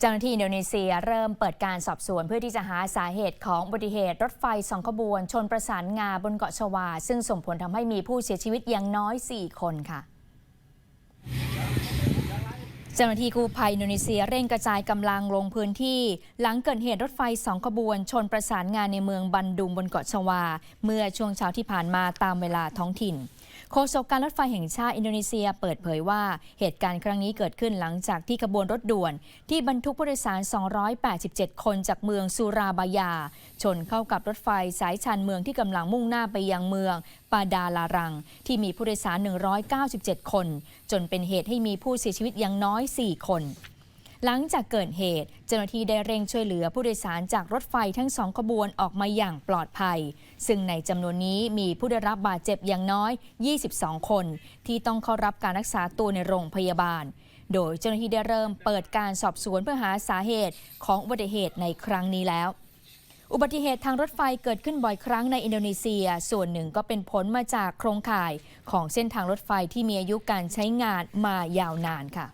เจ้าหน้าที่อินโดนีเซียเริ่มเปิดการสอบสวนเพื่อที่จะหาสาเหตุของอุบัติเหตุรถไฟสองขบวน ชนประสานงาบนเกาะชวา ซึ่งส่งผลทำให้มีผู้เสียชีวิตอย่างน้อย 4 คนค่ะเจ้าหน้าที่กู้ภัยอินโดนีเซียเร่งกระจายกำลังลงพื้นที่ หลังเกิดเหตุรถไฟสองขบวน ชนประสานงานในเมืองบันดุงบนเกาะชวา เมื่อช่วงเช้าที่ผ่านมาตามเวลาท้องถิ่น โฆษกการรถไฟแห่งชาติอินโดนีเซียเปิดเผยว่าเหตุการณ์ครั้งนี้เกิดขึ้นหลังจากที่ขบวนรถด่วน ที่บรรทุกผู้โดยสาร 287 คนจากเมืองสุราบายา ชนเข้ากับรถไฟสายชานเมืองที่กำลังมุ่งหน้าไปยังเมืองปาดาลารัง ที่มีผู้โดยสาร 197 คน จนเป็นเหตุให้มีผู้เสียชีวิตอย่างน้อย 4 คน หลังจากเกิดเหตุ เจ้าหน้าที่ได้เร่งช่วยเหลือผู้โดยสารจากรถไฟทั้งสองขบวนออกมาอย่างปลอดภัย ซึ่งในจำนวนนี้มีผู้ได้รับบาดเจ็บอย่างน้อย 22 คน ที่ต้องเข้ารับการรักษาตัวในโรงพยาบาล โดยเจ้าหน้าที่ได้เริ่มเปิดการสอบสวนเพื่อหาสาเหตุของอุบัติเหตุในครั้งนี้แล้วอุบัติเหตุทางรถไฟเกิดขึ้นบ่อยครั้งในอินโดนีเซีย ส่วนหนึ่งก็เป็นผลมาจากโครงข่ายของเส้นทางรถไฟที่มีอายุการใช้งานมายาวนานค่ะ